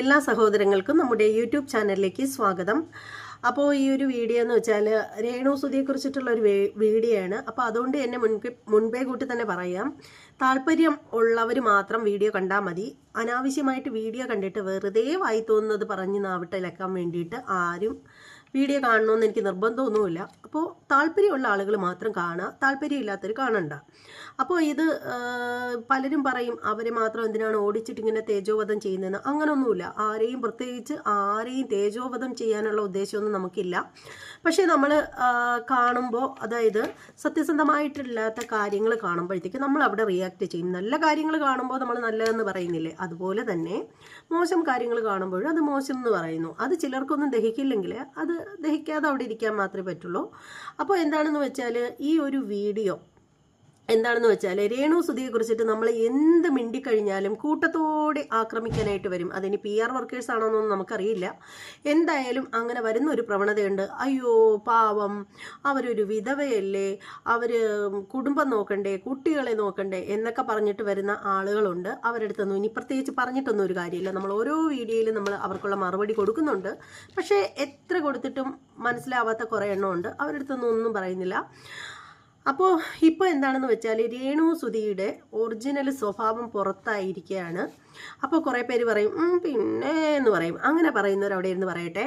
എല്ലാ സഹോദരങ്ങൾക്കും നമ്മുടെ യൂട്യൂബ് ചാനലിലേക്ക് സ്വാഗതം. അപ്പോൾ ഈ ഒരു വീഡിയോ എന്ന് വെച്ചാൽ രേണു സുധിയെ കുറിച്ചിട്ടുള്ള ഒരു വീഡിയോ ആണ് അപ്പോൾ അതുകൊണ്ട് തന്നെ മുൻപേ മുൻപേ കൂട്ടി തന്നെ പറയാം. താല്പര്യം ഉള്ളവർ മാത്രം വീഡിയോ കണ്ടാൽ മതി. അനാവശ്യമായിട്ട് വീഡിയോ കണ്ടിട്ട് വെറുതെ വായി തോന്നുന്നത് പറഞ്ഞ് നാവിട്ടിലക്കാൻ വേണ്ടിയിട്ട് ആരും വീഡിയോ കാണണമെന്ന് എനിക്ക് നിർബന്ധമൊന്നുമില്ല. അപ്പോൾ താല്പര്യമുള്ള ആളുകൾ മാത്രം കാണുക താല്പര്യമില്ലാത്തവർ കാണണ്ട. അപ്പോൾ ഇത് പലരും പറയും അവരെ മാത്രം എന്തിനാണ് ഓടിച്ചിട്ട് ഇങ്ങനെ തേജോവധം ചെയ്യുന്നതെന്ന്. അങ്ങനൊന്നുമില്ല. ആരെയും പ്രത്യേകിച്ച് ആരെയും തേജോവധം ചെയ്യാനുള്ള ഉദ്ദേശമൊന്നും നമുക്കില്ല. പക്ഷേ നമ്മൾ കാണുമ്പോൾ അതായത് സത്യസന്ധമായിട്ടില്ലാത്ത കാര്യങ്ങൾ കാണുമ്പോഴത്തേക്ക് നമ്മൾ അവിടെ റിയാക്ട് ചെയ്യും. നല്ല കാര്യങ്ങൾ കാണുമ്പോൾ നമ്മൾ നല്ലതെന്ന് പറയുന്നില്ലേ? അതുപോലെ തന്നെ മോശം കാര്യങ്ങൾ കാണുമ്പോഴും അത് മോശം എന്ന് പറയുന്നു. അത് ചിലർക്കൊന്നും ദഹിക്കില്ലെങ്കിൽ അത് ദഹിക്കാതെ അവിടെ ഇരിക്കാൻ മാത്രമേ പറ്റുള്ളൂ. അപ്പോൾ എന്താണെന്ന് വെച്ചാൽ ഈ ഒരു വീഡിയോ എന്താണെന്ന് വെച്ചാൽ രേണു സുധിയെ കുറിച്ചിട്ട് നമ്മൾ എന്ത് മിണ്ടിക്കഴിഞ്ഞാലും കൂട്ടത്തോടെ ആക്രമിക്കാനായിട്ട് വരും. അതിന് പി ആർ വർക്കേഴ്സ് ആണോന്നൊന്നും നമുക്കറിയില്ല. എന്തായാലും അങ്ങനെ വരുന്ന ഒരു പ്രവണതയുണ്ട്. അയ്യോ പാവം. അവരൊരു വിധവയല്ലേ. അവർ കുടുംബം നോക്കണ്ടേ കുട്ടികളെ നോക്കണ്ടേ എന്നൊക്കെ പറഞ്ഞിട്ട് വരുന്ന ആളുകളുണ്ട്. അവരുടെ അടുത്തൊന്നും ഇനി പ്രത്യേകിച്ച് പറഞ്ഞിട്ടൊന്നും ഒരു കാര്യമില്ല. നമ്മൾ ഓരോ വീഡിയോയിലും നമ്മൾ അവർക്കുള്ള മറുപടി കൊടുക്കുന്നുണ്ട്. പക്ഷേ എത്ര കൊടുത്തിട്ടും മനസ്സിലാവാത്ത കുറേ എണ്ണമുണ്ട്. അവരുടെ അടുത്തൊന്നും ഒന്നും പറയുന്നില്ല. അപ്പോൾ ഇപ്പോൾ എന്താണെന്ന് വെച്ചാൽ രേണു സുധിയുടെ ഒറിജിനൽ സ്വഭാവം പുറത്തായിരിക്കുകയാണ് അപ്പോൾ കുറേ പേര് പറയും പിന്നെ എന്ന് പറയും. അങ്ങനെ പറയുന്നവർ അവിടെ ഇരുന്ന് പറയട്ടെ.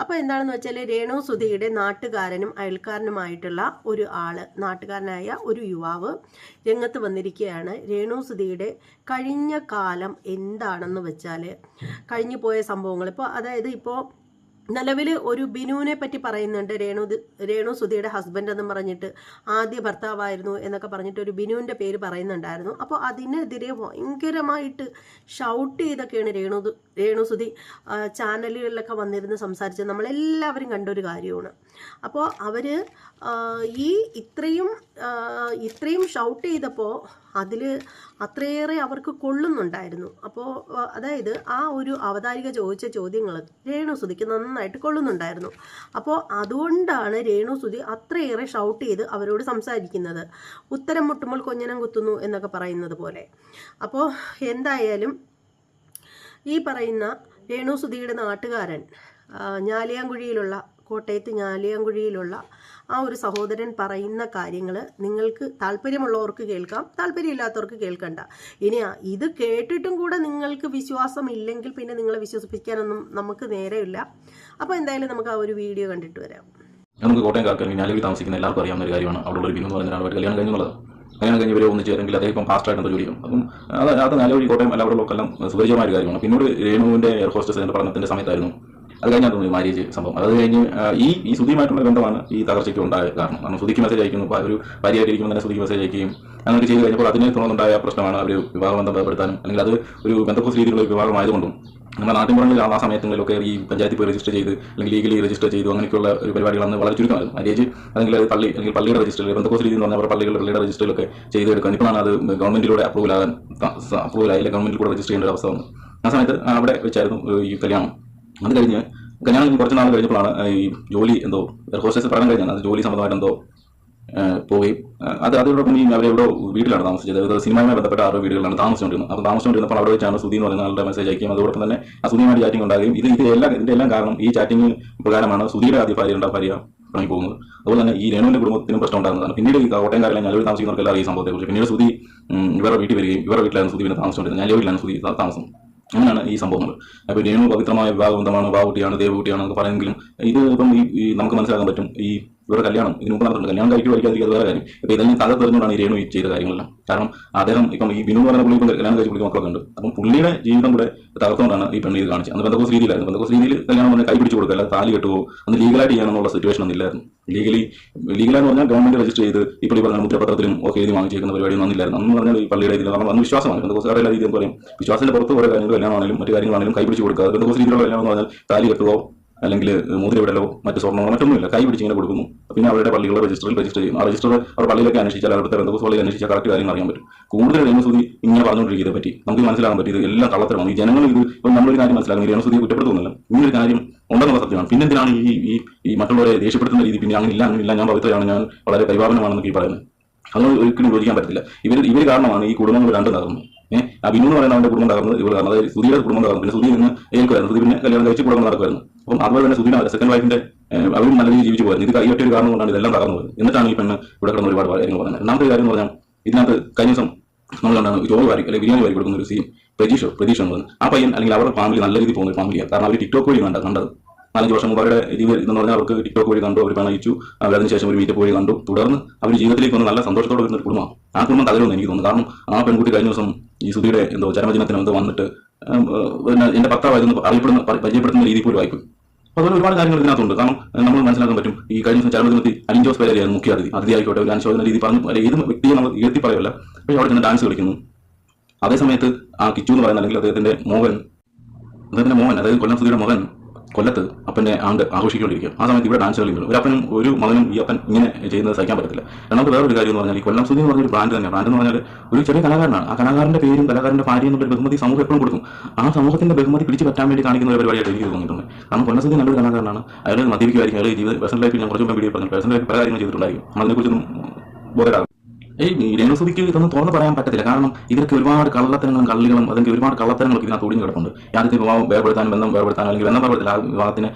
അപ്പോൾ എന്താണെന്ന് വെച്ചാൽ രേണു സുധിയുടെ നാട്ടുകാരനും അയൽക്കാരനുമായിട്ടുള്ള ഒരു ആൾ നാട്ടുകാരനായ ഒരു യുവാവ് രംഗത്ത് വന്നിരിക്കുകയാണ്. രേണു സുധിയുടെ കഴിഞ്ഞ കാലം എന്താണെന്ന് വെച്ചാൽ കഴിഞ്ഞു പോയ സംഭവങ്ങൾ. ഇപ്പോൾ അതായത് ഇപ്പോൾ നിലവിൽ ഒരു ബിനുവിനെ പറ്റി പറയുന്നുണ്ട്. രേണു രേണു സുധിയുടെ ഹസ്ബൻഡ് എന്ന് പറഞ്ഞിട്ട് ആദ്യ ഭർത്താവായിരുന്നു എന്നൊക്കെ പറഞ്ഞിട്ട് ഒരു ബിനുവിന്റെ പേര് പറയുന്നുണ്ടായിരുന്നു. അപ്പോൾ അതിനെതിരെ ഭയങ്കരമായിട്ട് ഷൗട്ട് ചെയ്തൊക്കെയാണ് രേണു രേണു സുധി ചാനലുകളിലൊക്കെ വന്നിരുന്ന് സംസാരിച്ചത്. നമ്മളെല്ലാവരും കണ്ടൊരു കാര്യമാണ്. അപ്പോൾ അവർ ഈ ഇത്രയും ഇത്രയും ഷൗട്ട് ചെയ്തപ്പോൾ അതിൽ അത്രയേറെ അവർക്ക് കൊള്ളുന്നുണ്ടായിരുന്നു. അപ്പോൾ അതായത് ആ ഒരു അവതാരിക ചോദിച്ച ചോദ്യങ്ങൾ രേണു സുധിക്ക് നന്നായിട്ട് കൊള്ളുന്നുണ്ടായിരുന്നു. അപ്പോൾ അതുകൊണ്ടാണ് രേണു സുധി അത്രയേറെ ഷൗട്ട് ചെയ്ത് അവരോട് സംസാരിക്കുന്നത്. ഉത്തരം മുട്ടുമ്പോൾ കൊഞ്ഞനം കുത്തുന്നു എന്നൊക്കെ പറയുന്നത് പോലെ. അപ്പോൾ എന്തായാലും ഈ പറയുന്ന രേണു സുധിയുടെ നാട്ടുകാരൻ ഞാലിയാങ്കുഴിയിലുള്ള കോട്ടയത്ത് ഞാലിയാങ്കുഴിയിലുള്ള ആ ഒരു സഹോദരൻ പറയുന്ന കാര്യങ്ങൾ നിങ്ങൾക്ക് താല്പര്യമുള്ളവർക്ക് കേൾക്കാം താല്പര്യമില്ലാത്തവർക്ക് കേൾക്കണ്ട. ഇനി ഇത് കേട്ടിട്ടും കൂടെ നിങ്ങൾക്ക് വിശ്വാസം ഇല്ലെങ്കിൽ പിന്നെ നിങ്ങളെ വിശ്വസിപ്പിക്കാനൊന്നും നമുക്ക് നേരെയില്ല. അപ്പോൾ എന്തായാലും നമുക്ക് ആ ഒരു വീഡിയോ കണ്ടിട്ട് വരാം. നമുക്ക് കോട്ടയം അല്ലെങ്കിൽ ഞാലൂരിൽ താമസിക്കുന്ന എല്ലാവർക്കും അറിയാവുന്ന ഒരു കാര്യമാണ്. അവിടെ ഒരു ബിനു എന്ന് കല്യാണം കഴിഞ്ഞുള്ളത്. കല്യാണം കഴിഞ്ഞ് ഇവരെ ഒന്നിച്ച് അല്ലെങ്കിൽ അദ്ദേഹം ഇപ്പം ഫാസ്റ്റ് ആയിട്ട് എന്തോ ജോലി ചെയ്യും അപ്പം അത് അത് നാലുവഴി കോട്ടയം എല്ലാവരുടെയൊക്കെല്ലാം സുപരിചിതമായ ഒരു കാര്യമാണ്. പിന്നീട് രേണുവിന്റെ എയർ ഹോസ്റ്റസ് എന്ന പഠനത്തിന്റെ സമയത്തായിരുന്നു അത് കഴിഞ്ഞാൽ തോന്നി മാരേജ് സംഭവം. അത് കഴിഞ്ഞ് ഈ ഈ സുധിയുമായിട്ടുള്ള ബന്ധമാണ് ഈ തകർച്ചയ്ക്ക് ഉണ്ടായ കാരണം. കാരണം സുധിക്ക് മെസ്സേജ് അയക്കുന്നു ഒരു ഭാര്യയായിട്ടിരിക്കുമ്പോൾ തന്നെ സുധിക്ക് മെസ്സേജ് അയക്കുകയും അങ്ങനെ ചെയ്ത് കഴിഞ്ഞപ്പോൾ അതിനെ തുടർന്നുണ്ടായ പ്രശ്നമാണ് അവർ വിവാഹബന്ധം ബന്ധപ്പെടുത്താനും അല്ലെങ്കിൽ അത് ഒരു ബന്ധക്കോസ് രീതിയിലുള്ള വിവാഹമായതുകൊണ്ടും നമ്മുടെ നാട്ടിൻപുറങ്ങളിൽ ആ സമയത്തുകളിലൊക്കെ ഈ പഞ്ചായത്തിൽ പോയി രജിസ്റ്റർ ചെയ്ത് അല്ലെങ്കിൽ ലീഗലി രജിസ്റ്റർ ചെയ്തു അങ്ങനെയൊക്കെയുള്ള ഒരു പരിപാടികൾ അന്ന് വളരെ ചുരുക്കമായിരുന്നു. മാരേജ് അല്ലെങ്കിൽ പള്ളി അല്ലെങ്കിൽ പള്ളിയുടെ രജിസ്റ്ററിൽ ബന്ധക്കോസ് രീതി എന്ന് പറഞ്ഞാൽ പള്ളികളുടെ പള്ളിയുടെ രജിസ്റ്ററിലൊക്കെ ചെയ്തെടുക്കാൻ ഇപ്പോഴാണ് അത് ഗവൺമെന്റിലൂടെ അപ്രൂവൽ ആകാൻ അപ്രൂവൽ ആയില്ല ഗവൺമെന്റിൽ കൂടെ രജിസ്റ്റർ ചെയ്യേണ്ട ഒരു അവസ്ഥ വന്നു. ആ സമയത്ത് അവിടെ വെച്ചായിരുന്നു ഈ കല്യാണം. അത് കഴിഞ്ഞ് കല്യാണം കുറച്ച് നാൾ കഴിഞ്ഞപ്പോഴാണ് ഈ ജോലി എന്തോ എയർ ഹോസ്റ്റസ് പഠനം കഴിഞ്ഞാണ്. അത് ജോലി സംബന്ധമായിട്ട് എന്തോ പോവുകയും അത് അതോടൊപ്പം ഈ അവരെവിടെ വീട്ടിലാണ് താമസിച്ചത്. അതായത് സിനിമയുമായി ബന്ധപ്പെട്ട ആറ് വീടുകളിലാണ് താമസിച്ചുകൊണ്ടിരുന്നത്. അപ്പോൾ താമസിച്ചുകൊണ്ടിരുന്നപ്പോൾ അവിടെ വെച്ചാണ് സുധി എന്ന് പറയുന്ന ആളുടെ മെസ്സേജ് അയക്കുകയും അതോടൊപ്പം തന്നെ ആ സുധിയുമായിട്ട് ചാറ്റിംഗ് ഉണ്ടാകുകയും ഇത് ഇത് എല്ലാം ഇതിന്റെ എല്ലാം കാരണം ഈ ചാറ്റിംഗ് പ്രകാരമാണ് സുധിയുടെ ആദ്യ ഭാര്യ ഉണ്ടാ ഭാര്യ ഇറങ്ങി പോകുന്നത്. അതുപോലെ തന്നെ ഈ രേണുവിന്റെ കുടുംബത്തിനും പ്രശ്നം ഉണ്ടാകുന്നതാണ്. പിന്നീട് ഈ കോട്ടയംകാരിലെ ഞാലൂർ താമസിക്കുന്നവർക്ക് എല്ലാവരും ഈ സംഭവത്തെക്കുറിച്ച്. പിന്നീട് സുധി ഇവരുടെ വീട്ടിൽ വരികയും ഇവരുടെ വീട്ടിലാണ് സുധി പിന്നെ താമസിച്ചുകൊണ്ടിരുന്നത്. ഞാലൂരിലാണ് സുധി താ- താമസം അങ്ങനെയാണ് ഈ സംഭവങ്ങൾ. അപ്പോൾ രേണു പവിത്രമായ വിവാഹബന്ധമാണ് വാവുട്ടിയാണ് ദേവകുട്ടിയാണ് എന്നൊക്കെ പറയുമെങ്കിലും ഇത് ഇപ്പം ഈ നമുക്ക് മനസ്സിലാക്കാൻ പറ്റും ഈ ഇവരുടെ കല്യാണം ഇതിന് മുമ്പ് നടന്നിട്ടുണ്ട്. കല്യാണം കഴിക്കുക കഴിക്കാതിരിക്കുക അത് വേറെ കാര്യം. ഇപ്പം ഇതെല്ലാം തകർത്തെറിഞ്ഞുകൊണ്ടാണ് ഈ രേണു ഈ ചെയ്ത കാര്യങ്ങളെല്ലാം. കാരണം അദ്ദേഹം ഇപ്പം ഈ ബിനു പറഞ്ഞ പുള്ളി കല്യാണം കഴിച്ച് പുള്ളി മക്കളൊക്കെ ഉണ്ട്. അപ്പം പുള്ളിയുടെ ജീവിതം കൂടെ തകർത്തുകൊണ്ടാണ് ഈ പെണ്ണ് ഇത് കാണിച്ചത്. അന്ന് ബന്ധക്കോസ് രീതിയിലായിരുന്നു. ബന്ധക്കോസ് രീതിയിൽ കല്യാണം പറഞ്ഞാൽ കൈ പിടിച്ചു കൊടുക്കുക അല്ലാതെ താലി കെട്ടുവോ അന്ന് ലീഗലായിട്ട് ചെയ്യാനുള്ള സിറ്റുവേഷൻ ഒന്നും ഇല്ലായിരുന്നു. ലീഗലി ലീഗലാന്ന് പറഞ്ഞാൽ ഗവൺമെന്റ് രജിസ്റ്റർ ചെയ്ത് ഇപ്പോൾ ഈ പറഞ്ഞ മുദ്രപത്രത്തിലും ഒക്കെ എഴുതി വാങ്ങിച്ചേക്കുന്ന പരിപാടി ഒന്നില്ലായിരുന്നു അന്ന് പറഞ്ഞാൽ ഈ പള്ളിയുടെ ഇതിൽ നമ്മൾ അന്ന് വിശ്വാസമാണ്. ബന്ധക്കോസുകാരുടെ എല്ലാ എന്ന് പറയും. വിശ്വാസത്തിന്റെ പുറത്ത് ഓരോ കാര്യങ്ങൾ കല്യാണമാണെങ്കിലും മറ്റു കാര്യങ്ങളാണെങ്കിലും കൈ പിടിച്ചു കൊടുക്കുക. ബന്ധക്കോസ് രീതിയിലുള്ള കല്യാണം എന്ന് പറഞ്ഞാൽ താലി കെട്ടുവോ അല്ലെങ്കിൽ മുദ്രവിടലോ മറ്റ് സ്വർണമോ മറ്റൊന്നുമില്ല. കൈ പിടിച്ചിങ്ങനെ കൊടുക്കുന്നു. പിന്നെ അവരുടെ പള്ളികളെ രജിസ്റ്ററിൽ രജിസ്റ്റർ ചെയ്യും ആ രജിസ്റ്റർ അവർ പള്ളിയിലൊക്കെ അന്വേഷിച്ചാൽ അവിടുത്തെ ബന്ധുസ് പള്ളിയിൽ അന്വേഷിച്ചാൽ കറക്റ്റ് കാര്യങ്ങൾ അറിയാൻ പറ്റും. കൂടുതൽ രേണുസുതി ഇങ്ങനെ പറഞ്ഞുകൊണ്ടിരിക്കുന്നതിനെ പറ്റി നമുക്ക് മനസ്സിലാക്കാൻ പറ്റും ഇത് എല്ലാം കള്ളത്തരമാണ്. ഈ ജനങ്ങൾ ഇത് ഇപ്പം നമ്മളൊരു കാര്യം ഈ രേണുസുതിയെ കുറ്റപ്പെടുത്തുന്നില്ല. ഇങ്ങനൊരു കാര്യം ഉണ്ടെന്നുള്ള സത്യമാണ്. പിന്നെ എന്തിനാണ് ഈ ഈ ഈ മറ്റുള്ളവരെ ദേഷ്യപ്പെടുത്തുന്ന രീതി? പിന്നെ അങ്ങനെ ഇല്ല അങ്ങനെ ഇല്ല ഞാൻ പവിത്രയാണ് ഞാൻ വളരെ പരിപാലനമാണെന്നൊക്കെ ഈ പറയുന്നത്. അതൊന്നും ഒരിക്കലും യോജിക്കാൻ പറ്റത്തില്ല. ഇവർ ഇവർ കാരണമാണ് ഈ കുടുംബങ്ങൾ രണ്ടും തകർന്നത്. ഏഹ് ആ ബിന്നു എന്ന് പറയുന്ന അവന്റെ കുടുംബം തകർന്നത് കാരണം അതായത് സുധിയുടെ കുടുംബം തകർന്നു. പിന്നെ സുധി നിന്ന് ഏൽക്കുമായിരുന്നു സുധി പിന്നെ കല്യാണം കഴിച്ച് കുടുംബം നടക്കുമായിരുന്നു. അപ്പം അതുപോലെ തന്നെ സുധിയുടെ സെക്കൻഡ് വൈഫിന്റെ അവരും നല്ല രീതിയിൽ ജീവിച്ചു പോയത് ഇത് ഈ ഒരു കാരണം കൊണ്ടാണ് ഇതെല്ലാം തകർന്നു പോയത്. എന്നിട്ടാണ് ഈ പെണ്ണ് ഇവിടെ കിടന്ന് ഒരുപാട് കാര്യങ്ങൾ പറഞ്ഞത്. രണ്ടാമത്തെ കാര്യം എന്ന് പറഞ്ഞാൽ ഇതിനകത്ത് കഴിഞ്ഞ ദിവസം നമ്മൾ കണ്ടാണ് ചോറ് വാരി അല്ലെങ്കിൽ ബിരിയാണി വാരി കൊടുക്കുന്ന ഒരു സീൻ പ്രതീക്ഷ പ്രതീക്ഷ എന്ന് പറയുന്നത്. ആ പയ്യൻ അല്ലെങ്കിൽ അവരുടെ ഫാമിലി നല്ല രീതിയിൽ പോകുന്ന ഒരു ഫാമിലിയാണ് കാരണം അവർ ടിക്ടോക്ക് വഴി കണ്ടത് കണ്ടത്. നാലഞ്ച് വർഷം മുമ്പ് അവരുടെ ജീവിതം എന്ന് പറഞ്ഞാൽ അവർക്ക് ടിക്ടോക്ക് വഴി കണ്ടു അവർ പ്രണയിച്ചു. അവരതിന് അതിനുശേഷം ഒരു മീറ്റപ്പ് വഴി കണ്ടു. തുടർന്ന് അവർ ജീവിതത്തിലേക്ക് വന്ന് നല്ല സന്തോഷത്തോടെ വരുന്ന ഒരു കുടുംബമാണ്. ആ കുടുംബം തകരുമെന്ന് എനിക്ക് തോന്നുന്നു. കാരണം ആ പെൺകുട്ടി കഴിഞ്ഞ ദിവസം ഈ സുധിയുടെ എന്തോ ചരമദിനത്തിന് എന്തോ വന്നിട്ട് പിന്നെ എന്റെ ഭർത്താവായിരുന്നു അറിയപ്പെടുന്ന പരിചയപ്പെടുത്തുന്ന രീതിയിൽ പോലും അപ്പോൾ അതുപോലെ ഒരുപാട് കാര്യങ്ങൾ ഇതിനകത്തുണ്ട്. കാരണം നമ്മൾ മനസ്സിലാക്കാൻ പറ്റും ഈ കഴിഞ്ഞ ദിവസം ചരമദിനത്തിൽ അലിൻ ജോസ് പേരായിരുന്നു മുഖ്യ അതിഥി. അതിഥി ആയിക്കോട്ടെ ഒരു അനുശോചന രീതി പറഞ്ഞു ഏത് വ്യക്തിയെ നമ്മൾ ഉയർത്തി പറയല്ല പക്ഷേ അവിടെ ചെന്ന് ഡാൻസ് കളിക്കുന്നു. അതേസമയത്ത് ആ കിച്ചു എന്ന് പറയുന്ന അല്ലെങ്കിൽ അദ്ദേഹത്തിന്റെ മോഹൻ അദ്ദേഹത്തിന്റെ മോഹൻ അതായത് കൊല്ലം സുധിയുടെ മകൻ കൊല്ലത്ത് അപ്പന്റെ ആണ്ട് ആഘോഷിക്കൊണ്ടിരിക്കുക ആ സമയത്ത് ഇവിടെ ഡാൻസ് കളിക്കുന്നു ഒരു അപ്പനും ഒരു മകനും ഈ അപ്പൻ ഇങ്ങനെ ചെയ്യുന്നത് സഹിക്കാൻ പറ്റത്തില്ല. രണ്ടാമത്തെ വേറൊരു കാര്യം എന്ന് പറഞ്ഞാൽ ഈ കൊല്ലം സുധി എന്ന് പറഞ്ഞൊരു ബ്രാൻഡ് തന്നെ ബ്രാൻഡ് എന്ന് പറഞ്ഞാൽ ഒരു ചെറിയ കലാകാരനാണ്. ആ കലാകാരന്റെ പേരും കലാകാരന്റെ ഭാര്യ എന്നുള്ള ബഹുമതി സമൂഹം എപ്പോഴും കൊടുക്കും. ആ സമൂഹത്തിന്റെ ബഹുമതി പിടിച്ചു പറ്റാൻ വേണ്ടി കാണിക്കുന്ന ഒരു പരിപാടിയായിട്ട് എനിക്ക് തോന്നിയിട്ടുണ്ട്. കാരണം കൊല്ലം സുധി നല്ലൊരു കലാകാരനാണ്. അയാൾ മദ്യപിക്കുമായിരിക്കും. അയാൾ ജീവിത പേഴ്സണൽ ലൈഫിൽ ഞാൻ കുറച്ച് മുമ്പ് വീഡിയോ പറഞ്ഞു പേഴ്സണൽ ലൈഫിൽ പല കാര്യങ്ങൾ ചെയ്തിട്ടുണ്ടായിരിക്കും. അതിനെക്കുറിച്ചൊന്നും ബോധരാകും ഈ രേണുസുതിക്ക് ഇതൊന്നും തുറന്ന് പറയാൻ പറ്റത്തില്ല. കാരണം ഇതിലൊക്കെ ഒരുപാട് കള്ളത്തരങ്ങളും കള്ളികളും അതെങ്കിൽ ഒരുപാട് കള്ളത്തരങ്ങളൊക്കെ ഇതിനകത്ത് ഒടിഞ്ഞു കിടപ്പുണ്ട്. യാതൊരു വിവാഹം വേർപെടുത്താനും ബന്ധം വേർപെടുത്താനും അല്ലെങ്കിൽ ബന്ധം വേർപെടുത്തില്ല ആ വിവാഹത്തിന്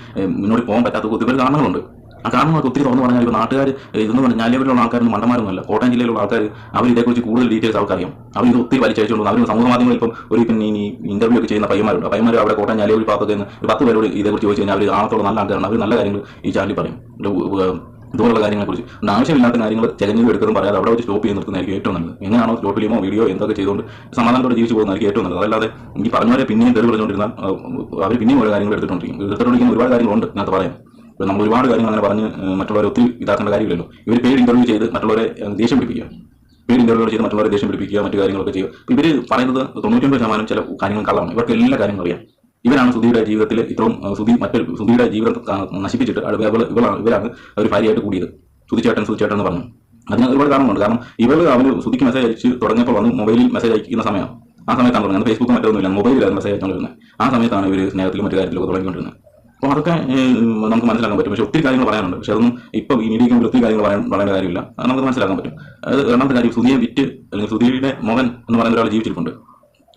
മുന്നോട്ട് പോകാൻ പറ്റാത്ത ഒത്തിരി കാരണങ്ങളുണ്ട്. ആ കാരണങ്ങളൊക്കെ ഒത്തിരി തുറന്ന് പറഞ്ഞാൽ ഇപ്പോൾ നാട്ടുകാർ ഇതെന്ന് പറഞ്ഞാൽ ഞാലിയവരിലുള്ള ആൾക്കാരൊന്നും മണ്ടന്മാരൊന്നുമല്ല. കോട്ടയം ജില്ലയിലുള്ള ആൾക്കാർ അവർ ഇതേക്കുറിച്ച് കൂടുതൽ ഡീറ്റെയിൽസ് അവർക്കറിയാം. അവർ ഇത് ഒത്തിരി വലിച്ചയച്ചുകൊണ്ട് അവർ സമൂഹ മാധ്യമങ്ങളിൽ ഇപ്പം ഒരു പിന്നെ ഈ ഇന്റർവ്യൂ ഒക്കെ ചെയ്യുന്ന പയ്യന്മാരുണ്ട്. പയ്യന്മാർ അവിടെ കോട്ടയം ഞാലിയവരി ഭാഗത്തൊക്കെ പത്ത് പേരോട് ഇതേക്കുറിച്ച് ചോദിച്ചു കഴിഞ്ഞാൽ അവർ ആളത്തോളം നല്ല ആൾക്കാരാണ്. അവർ നല്ല കാര്യങ്ങൾ ഈ ചാനലിൽ പറയും. ഇതുപോലുള്ള കാര്യങ്ങളെ കുറിച്ച് ആവശ്യമില്ലാത്ത കാര്യങ്ങൾ ചെകഞ്ഞു എടുക്കുന്നതും പറയാതെ അവിടെ വെച്ച് സ്റ്റോപ്പ് ചെയ്ത് നിർത്തുന്നതായിരിക്കും ഏറ്റവും നല്ലത്. എങ്ങനെയാണോ സ്റ്റോപ്പ് ചെയ്യുമോ വീഡിയോ എന്തൊക്കെ ചെയ്തുകൊണ്ട് സമാധാനത്തോടെ ജീവിച്ചു പോകുന്നതായിരിക്കും ഏറ്റവും നല്ലത്. അതല്ലാതെ ഈ പറഞ്ഞവരെ പിന്നെയും തെളിവ് പറഞ്ഞുകൊണ്ടിരുന്നാൽ അവർ പിന്നെയും ഓരോ കാര്യങ്ങൾ എടുത്തുകൊണ്ടിരിക്കും എടുത്തിട്ടുണ്ടെങ്കിൽ ഒരുപാട് കാര്യങ്ങളുണ്ട് ഇതിനകത്ത് പറയാം ഇപ്പോൾ നമ്മൾ ഒരുപാട് കാര്യങ്ങൾ അങ്ങനെ പറഞ്ഞ് മറ്റുള്ളവരെ ഒത്തിരി ഇതാക്കേണ്ട കാര്യമില്ലല്ലോ. ഇവർ പേര് ഇന്റർവ്യൂ ചെയ്ത് മറ്റുള്ളവരെ ദേഷ്യം പിടിപ്പിക്കുക. പേര് ഇന്റർവ്യൂ ചെയ്ത് മറ്റുള്ളവരെ ദേഷ്യം പിടിപ്പിക്കുക മറ്റു കാര്യങ്ങളൊക്കെ ചെയ്യുക. ഇവർ പറയുന്നത് തൊണ്ണൂറ്റൊമ്പത് ശതമാനം ചില കാര്യങ്ങൾ കള്ളമാണ്. ഇവർക്ക് എല്ലാ കാര്യങ്ങളും അറിയാം. ഇവരാണ് സുധിയുടെ ജീവിതത്തിൽ ഇത്രയും സുധി മറ്റൊരു സുധിയുടെ ജീവിതം നശിപ്പിച്ചിട്ട് ഇവളാണ് ഇവരാണ് ഒരു ഭാര്യയായിട്ട് കൂടിയത്. സുധിച്ചേട്ടൻ സുധിച്ചേട്ടൻ എന്ന് പറഞ്ഞു. അതിന് ഒരുപാട് കാരണമുണ്ട് കാരണം ഇവൾ അവന് സുധിക്ക് മെസ്സേജ് അയച്ച് തുടങ്ങിയപ്പോൾ വന്ന് മൊബൈലിൽ മെസ്സേജ് അയക്കുന്ന സമയം ആ സമയത്താണ് തുടങ്ങുന്നത്. ഫേസ്ബുക്ക് മറ്റൊന്നുമില്ല അത് മെസ്സേജ് അയച്ചുകൊണ്ടിരുന്നത് ആ സമയത്താണ് ഇവർ സ്നേഹത്തിലും മറ്റു കാര്യത്തിലൊക്കെ തുടങ്ങിക്കൊണ്ടിരുന്നത്. അപ്പോൾ അതൊക്കെ നമുക്ക് മനസ്സിലാക്കാൻ പറ്റും. പക്ഷേ ഒത്തിരി കാര്യങ്ങൾ പറയാനുണ്ട്. പക്ഷേ അതൊന്നും ഇപ്പോൾ ഈ മീഡിയയ്ക്ക് ഒത്തിരി കാര്യങ്ങൾ പറയാൻ പറയേണ്ട കാര്യമില്ല. നമുക്ക് മനസ്സിലാക്കാൻ പറ്റും. രണ്ടാമത്തെ കാര്യം സുധിയെ വിറ്റ് അല്ലെങ്കിൽ സുധിയുടെ മകൻ എന്ന് പറയുന്ന ഒരാൾ ജീവിച്ചിരിപ്പുണ്ട്.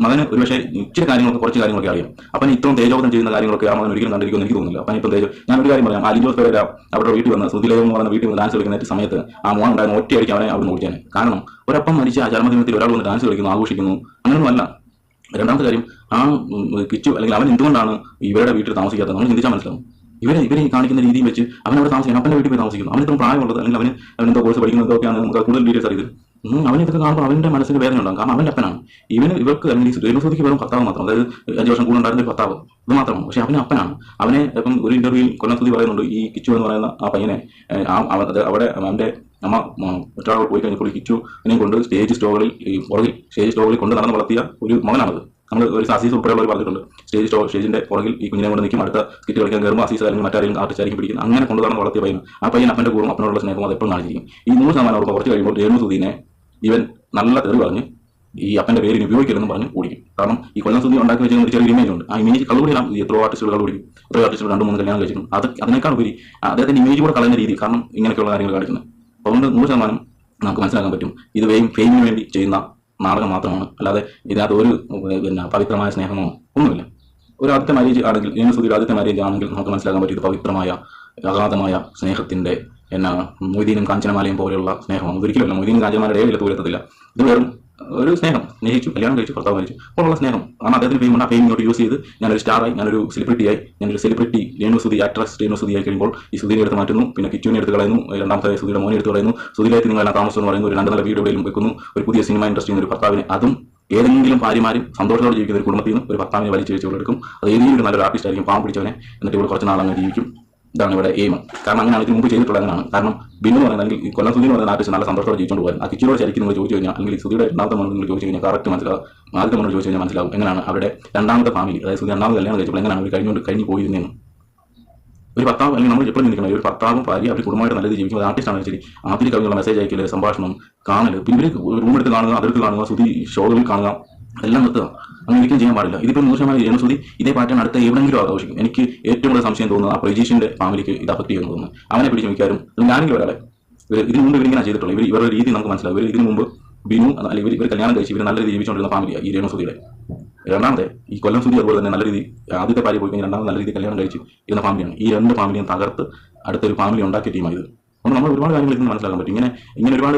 മകന് ഒരുപക്ഷെ ഇച്ചിരി കാര്യങ്ങളൊക്കെ കുറച്ച് കാര്യങ്ങളൊക്കെ അറിയാം. അപ്പം ഇത്രയും തേജോധം ചെയ്യുന്ന കാര്യങ്ങളൊക്കെ ആ മകൻ ഒരിക്കലും കണ്ടിരിക്കുമെന്ന് എനിക്ക് തോന്നുന്നില്ല. അപ്പൊ ഇപ്പം തേജോ ഞാൻ ഒരു കാര്യം പറയാം. ആ ജോസ് പേരെ അവരുടെ വീട്ടിൽ വന്ന് സുധിലേവ് എന്ന് വീട്ടിൽ വന്ന് ഡാൻസ് കളിക്കുന്ന സമയത്ത് ആ മോൻ ഉണ്ടായിരുന്ന ഒറ്റയടിക്ക് അവനെ അവിടെ നോക്കിയാൽ കാരണം ഒരപ്പം മരിച്ച ആ ചർമ്മദിനത്തിൽ ഒരാൾ വന്ന് ഡാൻസ് കളിക്കുന്നു ആഘോഷിക്കുന്നു അങ്ങനെയൊന്നുമല്ല രണ്ടാമത്തെ കാര്യം ആ കിച്ചു അല്ലെങ്കിൽ അവൻ എന്തുകൊണ്ടാണ് ഇവരുടെ വീട്ടിൽ താമസിക്കാത്തത്? നമ്മൾ ചിന്തിച്ചാൽ മനസ്സിലാവും. ഇവരെ ഇവരെ കാണിക്കുന്ന രീതിയിൽ വെച്ച് അവൻ അവിടെ താമസിക്കണം അപ്പന്റെ വീട്ടിൽ പോയി താമസിക്കുന്നു. അവൻ ഇത്രയും പ്രായമുള്ളത് അല്ലെങ്കിൽ അവന് അവൻ എന്തോ കോഴ്സ് പഠിക്കുന്നതൊക്കെയാണ് നമുക്ക് കൂടുതൽ ഡീറ്റെയിൽസ് അറിയത് അവൻ ഇതൊക്കെ കാണുമ്പോൾ അവന്റെ മനസ്സിന് വേദന ഉണ്ടാകും. കാരണം അവന്റെ അപ്പനാണ്. ഇവന് ഇവർക്ക് അല്ലെങ്കിൽ വെറും ഭർത്താവ് മാത്രം. അതായത് അഞ്ച് വർഷം കൂടെ ഉണ്ടായിരുന്ന ഭർത്താവ്. ഇത് മാത്രമാണ്. പക്ഷെ അവന് അപ്പനാണ്. അവനെ ഇപ്പം ഒരു ഇന്റർവ്യൂവിൽ കൊല്ലം പറയുന്നുണ്ട്. ഈ കിച്ചു എന്ന് പറയുന്ന ആ പയ്യനെ അവിടെ അവന്റെ അമ്മ മറ്റൊരാൾ പോയി കഴിഞ്ഞപ്പോൾ കിച്ചു കിച്ചുവിനെ കൊണ്ട് സ്റ്റേജ് സ്റ്റോകളിൽ പുറകിൽ സ്റ്റേജ് സ്റ്റോകളിൽ കൊണ്ട് നടന്ന് വളർത്തിയ ഒരു മകനാണത് നമ്മൾ ഒരു അസീസ് ഉൾപ്പെടെയുള്ളവർ പറഞ്ഞിട്ടുണ്ട്. സ്റ്റേജ് സ്റ്റോ സ്റ്റേജിന്റെ പുറകിൽ ഈ കുഞ്ഞിനെ കൊണ്ട് നിൽക്കും. അടുത്ത കിറ്റ് കളിക്കാൻ കയറുമ്പോൾ അസീസ് അല്ലെങ്കിൽ മറ്റാരെങ്കിലും ആർട്ടിസ്റ്റ് ആയിരിക്കും പിടിക്കുന്നത്. അങ്ങനെ കൊണ്ടുവന്ന് വളർത്തിയ പയ്യൻ ആ പയ്യൻ അപ്പന്റെ കൂറും അപ്പനോടുള്ള സ്നേഹം അത് എപ്പോഴും കാണിച്ചിരിക്കും. ഈ നൂറ് ശതമാനം ഉറപ്പ് കുറച്ച് കഴിയുമ്പോൾ രേണു സുധീനെ ഇവൻ നല്ല തെറി പറഞ്ഞ് ഈ അപ്പന്റെ പേരിന് ഉപയോഗിക്കരുതെന്ന് പറഞ്ഞ് ഓടിക്കും. കാരണം ഈ കൊല്ലം സുന്ദി ഉണ്ടാക്കി വെച്ചാൽ ഒരു ചെറിയ ഇമേജ് ഉണ്ട്. ആ ഇമേജ് കളർ കൂടി എത്രയോ ആർട്ടിസ്റ്റുകൾ കൂടി. എത്രയോ ആർട്ടിസ്റ്റുകൾ രണ്ട് മൂന്ന് കല്യാണം കഴിച്ചിട്ടുണ്ട്. അത് അതിനേക്കാൾ ഉപരി അദ്ദേഹത്തിന്റെ ഇമേജ് കൂടെ കളയുന്ന രീതി കാരണം ഇങ്ങനെയൊക്കെയുള്ള കാര്യങ്ങൾ കാണിക്കുന്നത്. അതുകൊണ്ട് നൂറ് ശതമാനം നമുക്ക് മനസ്സിലാക്കാൻ പറ്റും. ഇത് വെയും ഫെയിമിന് വേണ്ടി ചെയ്യുന്ന നാടകം മാത്രമാണ്. അല്ലാതെ ഇതിനകത്ത് ഒരു പിന്നെ പവിത്രമായ സ്നേഹമോ ഒന്നുമില്ല. ഒരു ആദ്യത്തെ മാര്യേജ് ആണെങ്കിൽ ഇങ്ങനെ സുധീർ ആദ്യത്തെ മാര്യേജ് ആണെങ്കിൽ നമുക്ക് മനസ്സിലാക്കാൻ പറ്റും ഇത് പവിത്രമായ അഗാധമായ സ്നേഹത്തിന്റെ എന്നാ മൊയ്തീനും കാഞ്ചനമാലയും പോലെയുള്ള സ്നേഹമാണ്. ഒരിക്കലുമല്ല മൊയ്തീനും കാഞ്ചനമാലയുടെ ഏഴിലെത്ത് ഉയർത്തത്തില്ല. ഇത് വെറും ഒരു സ്നേഹം. സ്നേഹിച്ചു. കല്യാണം കഴിച്ചു. ഭർത്താവ് മരിച്ചു. അപ്പോഴുള്ള സ്നേഹം. കാരണം അദ്ദേഹത്തിന് ഫെയിം ഉണ്ട് ആ ഫെയിം ഇങ്ങോട്ട് യൂസ് ചെയ്ത് ഞാനൊരു സ്റ്റാറായി ഞാനൊരു സെലിബ്രിറ്റിയായി ഞാനൊരു സെലിബ്രിറ്റി രേണു സുധി ആക്ട്രസ് രേണു സുധി ആയി കഴിയുമ്പോൾ ഈ സുധീനെ എടുത്ത് മാറ്റുന്നു. പിന്നെ കിച്ചുവിനെ എടുത്ത് കളയുന്നു. രണ്ടാമത്തെ സുധിയുടെ മോനെ എടുത്ത് കളയുന്നു. സുധിയിലേക്ക് നിങ്ങൾ താമസം എന്ന് പറയുന്നു. ഒരു രണ്ട് നല്ല വീട് എവിടെയും വെക്കുന്നു. ഒരു പുതിയ സിനിമ ഇൻഡസ്ട്രിയിൽ ഒരു ഭർത്താവിനെ അതും ഏതെങ്കിലും ഭാര്യമാരും സന്തോഷത്തോടെ ജീവിക്കുന്ന ഒരു കുടുംബത്തിൽ നിന്ന് ഒരു ഭർത്താവിനെ വലിച്ചു വെച്ച് എടുക്കും അത് ഏതെങ്കിലും നല്ലൊരു ആർട്ടിസ്റ്റ് ആയിരിക്കും. പാവം പിടിച്ചവനെ. എന്നിട്ട് ഇവിടെ കുറച്ച് നാളങ്ങ് ജീവിക്കും. ഇതാണ് ഇവിടെ എയിം കാരണം അങ്ങനെയാണ് ഇതിന് മുമ്പ് ചെയ്തിട്ടുള്ളതാണ് കാരണം ബിന്നു എന്ന് പറയുന്നത് അല്ലെങ്കിൽ കൊല്ലം സുധീന്ന് പറയുന്ന നാട്ടിൽ നല്ല സന്തോഷത്തോടെ ജീവിച്ചുകൊണ്ട് പോകാൻ. ആ കിച്ചിനോട് ശരിക്കും നിങ്ങൾ ചോദിച്ചു കഴിഞ്ഞാൽ അല്ലെങ്കിൽ സുധിയുടെ രണ്ടാമത്തെ മണ്ണിൽ നിങ്ങൾ ചോദിച്ചു കഴിഞ്ഞാൽ കറക്റ്റ് മനസ്സിലാവും. ആദ്യത്തെ മണ്ണിൽ ചോദിച്ചു കഴിഞ്ഞാൽ മനസ്സിലാവും. എങ്ങനെയാണ് അവരുടെ രണ്ടാമത്തെ ഫാമിലി അതായത് സുധി രണ്ടാമത് കല്യാണം കഴിച്ചപ്പോൾ എങ്ങനെയാണ് അവർ കഴിഞ്ഞുകൊണ്ട് കഴിഞ്ഞു പോയിരുന്നതെന്ന് ഒരു ഭർത്താവ് അല്ലെങ്കിൽ നമ്മൾ എപ്പോഴും നിൽക്കണം ഒരു ഭർത്താവും ഭാര്യ അവർ കുടുംബമായിട്ട് നല്ല രീതിയിൽ ജീവിക്കുന്നത് ആർട്ടിസ്റ്റ് ആണ് ശരി ആദ്യം കവികളുടെ മെസ്സേജ് അയക്കൽ സംഭാഷണം കാണൽ പിന്നെ റൂം എടുത്ത് കാണുക അതിർത്ത് കാണുക സുധി ഷോകളിൽ കാണുക എല്ലാം നിർത്തുക. അങ്ങനെ ഒരിക്കലും ചെയ്യാൻ പാടില്ല. ഇതിപ്പോൾ നൂറ് ശതമാനം ജന സുധി ഇതേ പാറ്റേൺ അടുത്ത എവിടെയെങ്കിലും ആഘോഷിക്കും. എനിക്ക് ഏറ്റവും കൂടുതൽ സംശയം തോന്നുന്നത് ആ പ്രജീഷിന്റെ ഫാമിലിക്ക് ഇത് അഫക്ട് ചെയ്യുമെന്ന് തോന്നുന്നു. അവനെ പിടിച്ച് മിക്കാരും ഞാനെങ്കിലും ഒരാളെ. ഇതിന് മുമ്പ് ഇവരിങ്ങനെ ചെയ്തിട്ടുള്ളൂ. ഇവർ ഇവരുടെ രീതി നമുക്ക് മനസ്സിലാവും. ഇവർ ഇതിനു മുമ്പ് ബിനു അല്ലെങ്കിൽ ഇവർ കല്യാണം കഴിച്ച് ഇവർ നല്ല രീതിയിൽ ജീവിച്ചുകൊണ്ടിരുന്ന ഫാമിലിയാണ് ഈ രേണുസുതിയുടെ രണ്ടാമത്തെ ഈ കൊല്ലം സുതി അതുപോലെ തന്നെ നല്ല രീതി ആദ്യത്തെ ഭാര്യ പോയി കഴിഞ്ഞാൽ രണ്ടാമത് നല്ല രീതിയിൽ കല്യാണം കഴിച്ച് ഇരുന്ന ഫാമിലിയാണ്. ഈ രണ്ട് ഫാമിലിയും തകർത്ത് അടുത്തൊരു ഫാമിലി ഉണ്ടാക്കിയ ടീമാണ് ഇത്. അപ്പോൾ നമ്മൾ ഒരുപാട് കാര്യങ്ങൾ ഇതിന് മനസ്സിലാക്കാൻ പറ്റും. ഇങ്ങനെ ഇങ്ങനെ ഒരുപാട്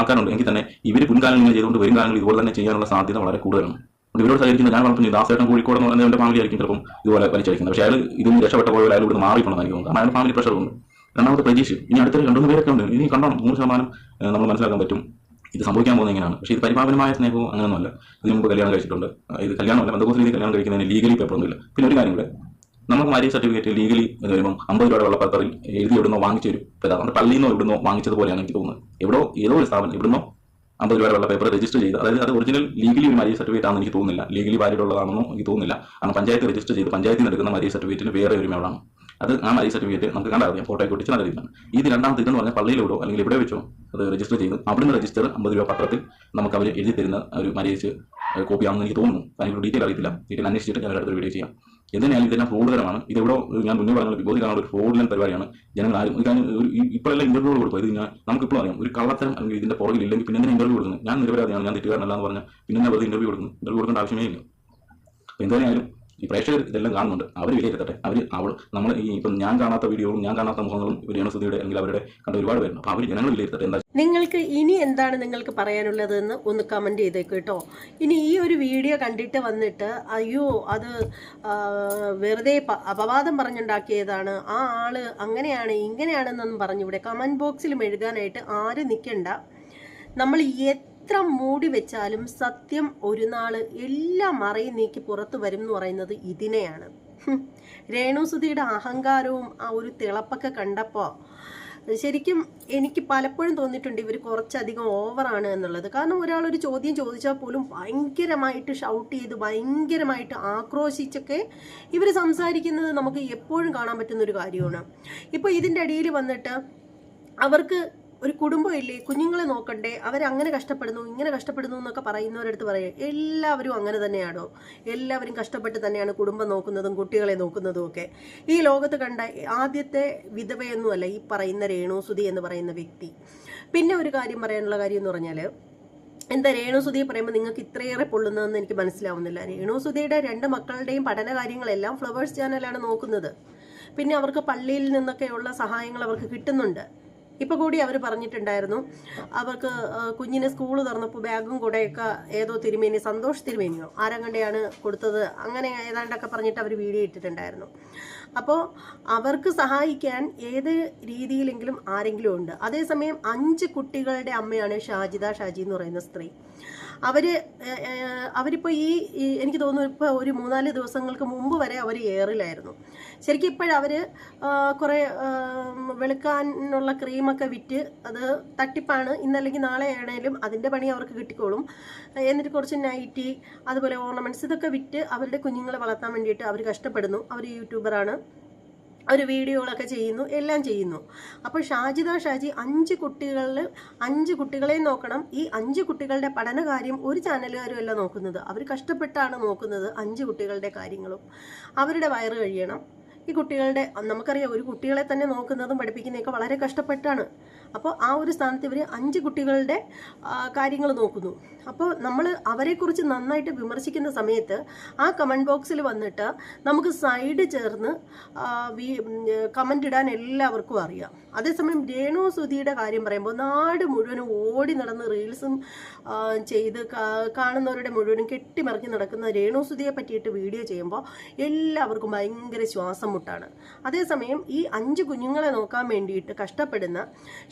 ആൾക്കാരുണ്ട്. എങ്കിൽ തന്നെ ഇവർ മുൻകാലങ്ങൾ ഇങ്ങനെ ചെയ്തുകൊണ്ട് വരും കാലങ്ങളിൽ ഇതുപോലെ തന്നെ ചെയ്യാനുള്ള സാധ്യത വളരെ കൂടുതലാണ്. ഇവരോട് സഹകരിക്കുന്ന ഞാൻ പറഞ്ഞു ദാസേട്ടൻ കോഴിക്കോട് എന്ന് പറയുന്നത് എന്റെ ഫാമിലി ആയിരിക്കും ചിലപ്പം ഇതുപോലെ വലിച്ചടിക്കുന്നത്. പക്ഷേ അയാൾ ഇതിന് രക്ഷപ്പെട്ട പോലെ അയാൾ ഇവിടുന്ന് മാറിയിട്ടുണ്ടെന്ന് എനിക്ക് തോന്നുന്നു. കാരണം അയാൾ ഫാമിലി പ്രഷർ ഉണ്ട് രണ്ടാമത്തെ പ്രതീക്ഷ ഇനി അടുത്തൊരു രണ്ടു പേരൊക്കെ ഉണ്ട്. ഇനി കണ്ടോ നൂറ് ശതമാനം നമ്മൾ മനസ്സിലാക്കാൻ പറ്റും. ഇത് സംഭവിക്കാൻ പോകുന്നത് എങ്ങനെയാണ്? പക്ഷേ ഇത് പരിപാലനമായ സ്നേഹവും അങ്ങനെയൊന്നുമല്ല. ഇതിന് മുമ്പ് കല്യാണം കഴിച്ചിട്ടുണ്ട്. ഇത് കല്യാണമല്ല ബന്ധുക്കോസ് രീതി കല്യാണം കഴിക്കുന്നതിന് ലീഗലി പേപ്പറൊന്നുമില്ല പിന്നെ ഒരു കാര്യം കൂടെ. നമുക്ക് മാരേജ് സർട്ടിഫിക്കറ്റ് ലീഗലി എന്ന് വരുമ്പോൾ അമ്പത് രൂപയുടെ വെള്ളപ്പത്രത്തിൽ എഴുതി എവിടുന്നോ വാങ്ങിച്ച ഒരു നമ്മുടെ പള്ളിയിൽ നിന്നോ എവിടുന്നോ എനിക്ക് തോന്നുന്നത്. എവിടോ ഏതോ ഒരു സ്ഥാപനം ഇവിടുന്നോ അമ്പത് രൂപയുടെ വെള്ള പേപ്പർ രജിസ്റ്റർ ചെയ്ത്. അതായത് അത് ഒറിജിനൽ ലീഗലി ഒരു മാരേജ് സർട്ടിഫിക്കറ്റ് ആണെന്ന് എനിക്ക് തോന്നുന്നില്ല. ലീഗലി വാലിഡ് ഉള്ളതാണെന്നോ എനിക്ക് തോന്നുന്നില്ല. കാരണം പഞ്ചായത്ത് രജിസ്റ്റർ ചെയ്ത്. പഞ്ചായത്തിൽ നിന്ന് എടുക്കുന്ന മാരേജ് സർട്ടിഫിക്കറ്റിന് വേറെ ഒരു മേളാണ്. അത് ആ മാരേജ് സർട്ടിഫിക്കറ്റ് നമുക്ക് കണ്ടാൽ അറിയാം. ഫോട്ടോ ഒട്ടിച്ച് നല്ല രീതിയിലാണ്. ഇത് രണ്ടാമത്തെ ഇതെന്ന് പറഞ്ഞാൽ പള്ളിയിലൂടോ അല്ലെങ്കിൽ ഇവിടെ വെച്ചോ അത് രജിസ്റ്റർ ചെയ്ത്. അവിടുന്ന് രജിസ്റ്റർ അമ്പത് രൂപ പത്രത്തിൽ നമുക്ക് അവർ എഴുതി തരുന്ന ഒരു മാരേജ് കോപ്പിയാണെന്ന് എനിക്ക് തോന്നുന്നു. അതിനൊരു ഡീറ്റെയിൽ അറിയത്തില്ല. ഡീറ്റെയിൽ അന്വേഷിച്ചിട്ട് ഞാൻ അടുത്തൊരു വീഡിയോ ചെയ്യാം. എന്തിനായാലും ഇതെല്ലാം ഫ്രോഡുതരമാണ് ഇതെവിടെ ഞാൻ മുന്നേ പറഞ്ഞ ബിഗ് ബോസ് കാണുന്ന ഒരു ഫ്രോഡിലൻ പരിപാടിയാണ്. ജനങ്ങൾ ആരും ഒരു കാര്യം ഒരു ഇപ്പോഴെല്ലാം ഇന്റർവ്യൂ കൊടുക്കും ഇത് ഞാൻ നമുക്കിപ്പോൾ അറിയാം. ഒരു കള്ളത്തരം അല്ലെങ്കിൽ ഇതിന്റെ പുറകിൽ ഇല്ലെങ്കിൽ പിന്നെ എന്തിനാ ഇന്റർവ്യൂ കൊടുക്കുന്നത്? ഞാൻ നിരപരാധിയാണ്. ഞാൻ തെറ്റുകാരനല്ല എന്ന് പറഞ്ഞാൽ പിന്നെ വെറുതെ ഇന്റർവ്യൂ കൊടുക്കുന്നു? ഇന്റർവ്യൂ കൊടുക്കേണ്ട ആവശ്യമേ ഇല്ല. എന്തായാലും ഈ പ്രേക്ഷകർ ഇതെല്ലാം കാണുന്നുണ്ട്. അവർ വിലയിരുത്തട്ടെ. അവർ അവൾ നമ്മൾ ഈ ഇപ്പം ഞാൻ കാണാത്ത വീഡിയോകളും ഞാൻ കാണാത്ത മുഖങ്ങളും രേണുസുതിയുടെ അല്ലെങ്കിൽ അവരുടെ കണ്ട ഒരുപാട് പേരുണ്ട്. അപ്പോൾ അവർ ജനങ്ങൾ വിലയിരുത്തട്ടെ. എന്താ നിങ്ങൾക്ക് ഇനി എന്താണ് നിങ്ങൾക്ക് പറയാനുള്ളതെന്ന് ഒന്ന് കമന്റ് ചെയ്തേക്ക് കേട്ടോ. ഇനി ഈ ഒരു വീഡിയോ കണ്ടിട്ട് വന്നിട്ട് അയ്യോ അത് വെറുതെ അപവാദം പറഞ്ഞുണ്ടാക്കിയതാണ്. ആ ആൾ അങ്ങനെയാണ് ഇങ്ങനെയാണെന്നൊന്നും പറഞ്ഞിവിടെ കമന്റ് ബോക്സിലും എഴുതാനായിട്ട് ആരും നിൽക്കണ്ട നമ്മൾ എത്ര മൂടി വെച്ചാലും സത്യം ഒരു നാൾ എല്ലാം മറയി നീക്കി പുറത്തു വരും എന്ന് പറയുന്നത് ഇതിനെയാണ്. രേണുസുതിയുടെ അഹങ്കാരവും ആ ഒരു തിളപ്പൊക്കെ കണ്ടപ്പോൾ ശരിക്കും എനിക്ക് പലപ്പോഴും തോന്നിയിട്ടുണ്ട് ഇവർ കുറച്ചധികം ഓവറാണ് എന്നുള്ളത്. കാരണം ഒരാൾ ഒരു ചോദ്യം ചോദിച്ചാൽ പോലും ഭയങ്കരമായിട്ട് ഷൗട്ട് ചെയ്ത് ഭയങ്കരമായിട്ട് ആക്രോശിച്ചൊക്കെ ഇവർ സംസാരിക്കുന്നത് നമുക്ക് എപ്പോഴും കാണാൻ പറ്റുന്ന ഒരു കാര്യമാണ്. ഇപ്പോൾ ഇതിന്റെ അടിയിൽ വന്നിട്ട് അവർക്ക് ഒരു കുടുംബമില്ലേ കുഞ്ഞുങ്ങളെ നോക്കണ്ടേ? അവരങ്ങനെ കഷ്ടപ്പെടുന്നു ഇങ്ങനെ കഷ്ടപ്പെടുന്നു എന്നൊക്കെ പറയുന്നവരടുത്ത് പറയാം. എല്ലാവരും അങ്ങനെ തന്നെയാണോ എല്ലാവരും കഷ്ടപ്പെട്ട് തന്നെയാണ് കുടുംബം നോക്കുന്നതും കുട്ടികളെ നോക്കുന്നതും ഒക്കെ. ഈ ലോകത്ത് കണ്ട ആദ്യത്തെ വിധവയൊന്നുമല്ല ഈ പറയുന്ന രേണുസുതി എന്ന് പറയുന്ന വ്യക്തി. പിന്നെ ഒരു കാര്യം പറയാനുള്ള കാര്യം എന്ന് പറഞ്ഞാൽ എന്താ രേണുസുതിയെ പറയുമ്പോൾ നിങ്ങൾക്ക് ഇത്രയേറെ പൊള്ളുന്നതെന്ന് എനിക്ക് മനസ്സിലാവുന്നില്ല. രേണുസുതിയുടെ രണ്ട് മക്കളുടെയും പഠന കാര്യങ്ങളെല്ലാം ഫ്ലവേഴ്സ് ചാനലാണ് നോക്കുന്നത്. പിന്നെ അവർക്ക് പള്ളിയിൽ നിന്നൊക്കെയുള്ള സഹായങ്ങൾ അവർക്ക് കിട്ടുന്നുണ്ട്. ഇപ്പൊ കൂടി അവർ പറഞ്ഞിട്ടുണ്ടായിരുന്നു അവർക്ക് കുഞ്ഞിനെ കുഞ്ഞിന് സ്കൂൾ തുറന്നപ്പോൾ ബാഗും കൂടെയൊക്കെ ഏതോ തിരുമേനി സന്തോഷ് തിരുമേനിയോ ആരങ്ങണ്ടെയാണ് കൊടുത്തത് അങ്ങനെ ഏതാണ്ടൊക്കെ പറഞ്ഞിട്ട് അവർ വീഡിയോ ഇട്ടിട്ടുണ്ടായിരുന്നു. അപ്പോൾ അവർക്ക് സഹായിക്കാൻ ഏത് രീതിയിലെങ്കിലും ആരെങ്കിലും ഉണ്ട്. അതേസമയം അഞ്ച് കുട്ടികളുടെ അമ്മയാണ് ഷാജിദ ഷാജി എന്ന് പറയുന്ന സ്ത്രീ. അവർ ഏഹ്, ഏഹ്, അവരിപ്പോ ഈ ഈ എനിക്ക് തോന്നുന്നു ഇപ്പോൾ ഒരു മൂന്നാൽ ദിവസങ്ങൾക്ക് മുമ്പ് വരെ അവർ എയറിലായിരുന്നു. ശരിക്കും ഇപ്പോഴവർ കുറേ വെളുക്കാനുള്ള ക്രീമൊക്കെ വിറ്റ് അത് തട്ടിപ്പാണ്. ഇന്നല്ലെങ്കിൽ നാളെ ആണേലും അതിന്റെ പണി അവർക്ക് കിട്ടിക്കോളും. എന്നിട്ട് കുറച്ച് നൈറ്റി അതുപോലെ ഓർണമെന്റ്സ് ഇതൊക്കെ വിറ്റ് അവരുടെ കുഞ്ഞുങ്ങളെ വളർത്താൻ വേണ്ടിയിട്ട് അവർ കഷ്ടപ്പെടുന്നു. അവർ യൂട്യൂബറാണ്. അവർ വീഡിയോകളൊക്കെ ചെയ്യുന്നു എല്ലാം ചെയ്യുന്നു. അപ്പോൾ ഷാജിദ ഷാജി അഞ്ച് കുട്ടികളിൽ അഞ്ച് കുട്ടികളെ നോക്കണം. ഈ അഞ്ച് കുട്ടികളുടെ പഠനകാര്യം ഒരു ചാനലുകാരും അല്ല നോക്കുന്നത്. അവർ കഷ്ടപ്പെട്ടാണ് നോക്കുന്നത് അഞ്ച് കുട്ടികളുടെ കാര്യങ്ങളും. അവരുടെ വയറ് കഴിയണം. ഈ കുട്ടികളുടെ നമുക്കറിയാം ഒരു കുട്ടികളെ തന്നെ നോക്കുന്നതും പഠിപ്പിക്കുന്നതൊക്കെ വളരെ കഷ്ടപ്പെട്ടാണ്. അപ്പോൾ ആ ഒരു സ്ഥാനത്ത് ഇവർ അഞ്ച് കുട്ടികളുടെ കാര്യങ്ങൾ നോക്കുന്നു. അപ്പോൾ നമ്മൾ അവരെക്കുറിച്ച് നന്നായിട്ട് വിമർശിക്കുന്ന സമയത്ത് ആ കമന്റ് ബോക്സിൽ വന്നിട്ട് നമുക്ക് സൈഡ് ചേർന്ന് കമന്റ് ഇടാൻ എല്ലാവർക്കും അറിയാം. അതേസമയം രേണു സുധിയുടെ കാര്യം പറയുമ്പോൾ നാട് മുഴുവനും ഓടി നടന്ന് റീൽസും ചെയ്ത് കാണുന്നവരുടെ മുഴുവനും കെട്ടിമറിഞ്ഞ് നടക്കുന്ന രേണു സുധിയെ പറ്റിയിട്ട് വീഡിയോ ചെയ്യുമ്പോൾ എല്ലാവർക്കും ഭയങ്കര ശ്വാസം മുട്ടാണ്. അതേസമയം ഈ അഞ്ച് കുഞ്ഞുങ്ങളെ നോക്കാൻ വേണ്ടിയിട്ട് കഷ്ടപ്പെടുന്ന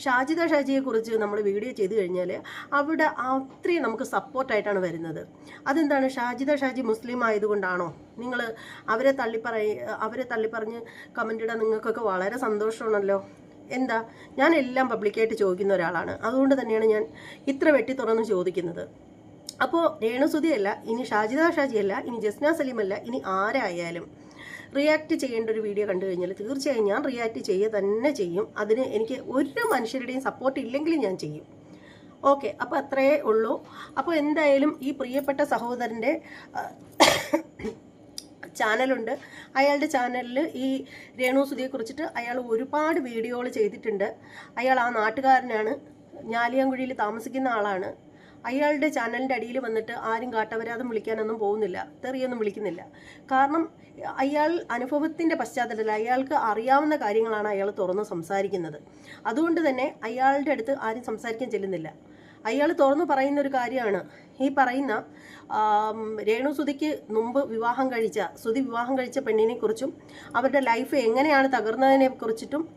ഷാജിദ ഷാജിയെ കുറിച്ച് നമ്മൾ വീഡിയോ ചെയ്തു കഴിഞ്ഞാൽ അവിടെ അത്രയും നമുക്ക് സപ്പോർട്ടായിട്ടാണ് വരുന്നത്. അതെന്താണ്? ഷാജിദ ഷാജി മുസ്ലിം ആയതുകൊണ്ടാണോ? നിങ്ങൾ അവരെ തള്ളിപ്പറയ അവരെ തള്ളിപ്പറഞ്ഞ് കമന്റ് ഇടാൻ നിങ്ങൾക്കൊക്കെ വളരെ സന്തോഷമാണല്ലോ. എന്താ? ഞാൻ എല്ലാം പബ്ലിക്കായിട്ട് ചോദിക്കുന്ന ഒരാളാണ്. അതുകൊണ്ട് തന്നെയാണ് ഞാൻ ഇത്ര വെട്ടി തുറന്ന് ചോദിക്കുന്നത്. അപ്പോൾ രേണുസുതിയല്ല ഇനി ഷാജിദ ഷാജിയല്ല ഇനി ജസ്ന സലീമല്ല ഇനി ആരായാലും റിയാക്ട് ചെയ്യേണ്ട ഒരു വീഡിയോ കണ്ടു കഴിഞ്ഞാൽ തീർച്ചയായും ഞാൻ റിയാക്ട് ചെയ്യുക തന്നെ ചെയ്യും. അതിന് എനിക്ക് ഒരു മനുഷ്യരുടെയും സപ്പോർട്ട് ഇല്ലെങ്കിലും ഞാൻ ചെയ്യും. ഓക്കെ അപ്പോൾ അത്രയേ ഉള്ളൂ. അപ്പോൾ എന്തായാലും ഈ പ്രിയപ്പെട്ട സഹോദരന്റെ ചാനലുണ്ട്. അയാളുടെ ചാനലിൽ ഈ രേണു സുധിയെ കുറിച്ചിട്ട് അയാൾ ഒരുപാട് വീഡിയോകൾ ചെയ്തിട്ടുണ്ട്. അയാൾ ആ നാട്ടുകാരനാണ്. ഞാലിയാങ്കുഴിയിൽ താമസിക്കുന്ന ആളാണ്. അയാളുടെ ചാനലിന്റെ അടിയിൽ വന്നിട്ട് ആരും കാട്ടവരാതം വിളിക്കാനൊന്നും പോകുന്നില്ല. തെറിയൊന്നും വിളിക്കുന്നില്ല. കാരണം അയാൾ അനുഭവത്തിന്റെ പശ്ചാത്തലത്തിൽ അയാൾക്ക് അറിയാവുന്ന കാര്യങ്ങളാണ് അയാൾ തുറന്ന് സംസാരിക്കുന്നത്. അതുകൊണ്ട് തന്നെ അയാളുടെ അടുത്ത് ആരും സംസാരിക്കാൻ ചെല്ലുന്നില്ല. അയാൾ തുറന്നു പറയുന്ന ഒരു കാര്യമാണ്. ഈ പറയുന്ന രേണു സുധിക്ക് മുമ്പ് വിവാഹം കഴിച്ച സുധി വിവാഹം കഴിച്ച പെണ്ണിനെ കുറിച്ചും അവരുടെ ലൈഫ് എങ്ങനെയാണ് തകർന്നതിനെ കുറിച്ചിട്ടും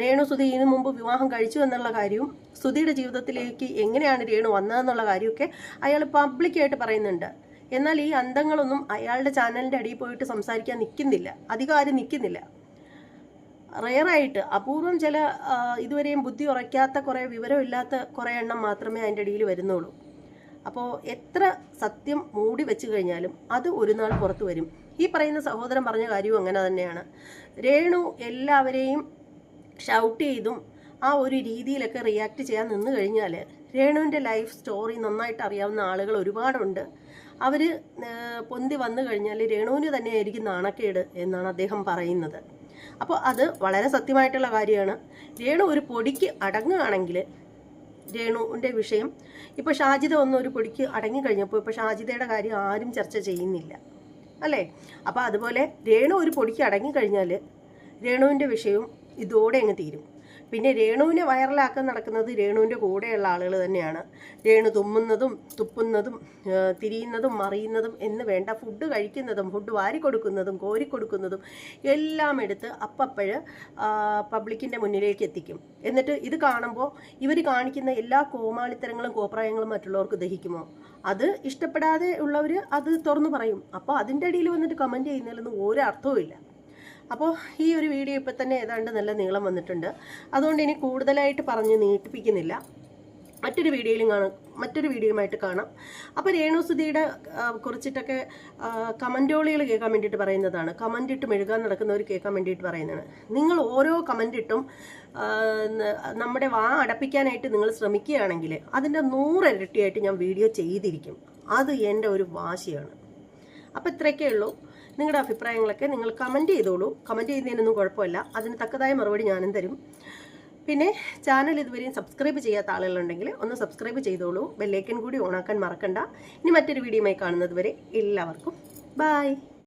രേണു സുധി ഇതിനു മുമ്പ് വിവാഹം കഴിച്ചു എന്നുള്ള കാര്യവും സുധിയുടെ ജീവിതത്തിലേക്ക് എങ്ങനെയാണ് രേണു വന്നതെന്നുള്ള കാര്യമൊക്കെ അയാൾ പബ്ലിക്കായിട്ട് പറയുന്നുണ്ട്. എന്നാൽ ഈ അന്തങ്ങളൊന്നും അയാളുടെ ചാനലിന്റെ അടിയിൽ പോയിട്ട് സംസാരിക്കാൻ നിൽക്കുന്നില്ല. അധികം ആരും നിൽക്കുന്നില്ല. റെയറായിട്ട് അപൂർവം ചില ഇതുവരെയും ബുദ്ധി ഉറയ്ക്കാത്ത കുറേ വിവരമില്ലാത്ത കുറേ എണ്ണം മാത്രമേ അതിന്റെ അടിയിൽ വരുന്നുള്ളൂ. അപ്പോൾ എത്ര സത്യം മൂടി വെച്ച് കഴിഞ്ഞാലും അത് ഒരു നാൾ പുറത്തു വരും. ഈ പറയുന്ന സഹോദരൻ പറഞ്ഞ കാര്യവും അങ്ങനെ തന്നെയാണ്. രേണു എല്ലാവരെയും ഷൗട്ട് ചെയ്തും ആ ഒരു രീതിയിലൊക്കെ റിയാക്ട് ചെയ്യാൻ നിന്ന് കഴിഞ്ഞാൽ രേണുവിന്റെ ലൈഫ് സ്റ്റോറി നന്നായിട്ട് അറിയാവുന്ന ആളുകൾ ഒരുപാടുണ്ട്. അവർ പൊന്തി വന്നു കഴിഞ്ഞാൽ രേണുവിന് തന്നെയായിരിക്കും നാണക്കേട് എന്നാണ് അദ്ദേഹം പറയുന്നത്. അപ്പോൾ അത് വളരെ സത്യമായിട്ടുള്ള കാര്യമാണ്. രേണു ഒരു പൊടിക്ക് അടങ്ങുകയാണെങ്കിൽ രേണുവിന്റെ വിഷയം ഇപ്പോൾ ഷാജിത ഒന്ന് ഒരു പൊടിക്ക് അടങ്ങിക്കഴിഞ്ഞപ്പോൾ ഇപ്പോൾ ഷാജിതയുടെ കാര്യം ആരും ചർച്ച ചെയ്യുന്നില്ല. അല്ലേ? അപ്പോൾ അതുപോലെ രേണു ഒരു പൊടിക്ക് അടങ്ങിക്കഴിഞ്ഞാൽ രേണുവിന്റെ വിഷയവും ഇതോടെ അങ്ങ് തീരും. പിന്നെ രേണുവിനെ വൈറലാക്കാൻ നടക്കുന്നത് രേണുവിന്റെ കൂടെയുള്ള ആളുകൾ തന്നെയാണ്. രേണു തുമ്മുന്നതും തുപ്പുന്നതും തിരിയുന്നതും മറിയുന്നതും എന്ന് വേണ്ട ഫുഡ് കഴിക്കുന്നതും ഫുഡ് വാരി കൊടുക്കുന്നതും കോരി കൊടുക്കുന്നതും എല്ലാം എടുത്ത് അപ്പപ്പോഴ് പബ്ലിക്കിന്റെ മുന്നിലേക്ക് എത്തിക്കും. എന്നിട്ട് ഇത് കാണുമ്പോൾ ഇവർ കാണിക്കുന്ന എല്ലാ കോമാളിത്തരങ്ങളും കോപ്രായങ്ങളും മറ്റുള്ളവർക്ക് ദഹിക്കുമോ? അത് ഇഷ്ടപ്പെടാതെ ഉള്ളവർ അത് തുറന്നു പറയും. അപ്പോൾ അതിന്റെ അടിയിൽ വന്നിട്ട് കമന്റ് ചെയ്യുന്നതിലൊന്നും ഒരു ഇല്ല അപ്പോൾ ഈ ഒരു വീഡിയോ ഇപ്പം തന്നെ ഏതാണ്ട് നല്ല നീളം വന്നിട്ടുണ്ട്. അതുകൊണ്ട് ഇനി കൂടുതലായിട്ട് പറഞ്ഞ് നീട്ടിപ്പിക്കുന്നില്ല. മറ്റൊരു വീഡിയോയിലും കാണാം. മറ്റൊരു വീഡിയോയുമായിട്ട് കാണാം. അപ്പോൾ രേണുസുതിയുടെ കുറിച്ചിട്ടൊക്കെ കമന്റോളികൾ കേൾക്കാൻ വേണ്ടിയിട്ട് പറയുന്നതാണ്. കമന്റ് ഇട്ട് മെഴുകാൻ നടക്കുന്നവർ കേൾക്കാൻ വേണ്ടിയിട്ട് പറയുന്നതാണ്. നിങ്ങൾ ഓരോ കമന്റ് ഇട്ടും നമ്മുടെ വാ അടപ്പിക്കാനായിട്ട് നിങ്ങൾ ശ്രമിക്കുകയാണെങ്കിൽ അതിന്റെ നൂറിരട്ടിയായിട്ട് ഞാൻ വീഡിയോ ചെയ്തിരിക്കും. അത് എന്റെ ഒരു വാശിയാണ്. അപ്പോൾ ഇത്രയൊക്കെ ഉള്ളൂ. നിങ്ങളുടെ അഭിപ്രായങ്ങളൊക്കെ നിങ്ങൾ കമന്റ് ചെയ്തോളൂ. കമന്റ് ചെയ്യുന്നതിനൊന്നും കുഴപ്പമില്ല. അതിന് തക്കതായ മറുപടി ഞാനും തരും. പിന്നെ ചാനൽ ഇതുവരെയും സബ്സ്ക്രൈബ് ചെയ്യാത്ത ആളുകളുണ്ടെങ്കിൽ ഒന്ന് സബ്സ്ക്രൈബ് ചെയ്തോളൂ. ബെല്ലൈക്കൻ കൂടി ഓണാക്കാൻ മറക്കണ്ട. ഇനി മറ്റൊരു വീഡിയോയുമായി കാണുന്നത് വരെ എല്ലാവർക്കും ബായ്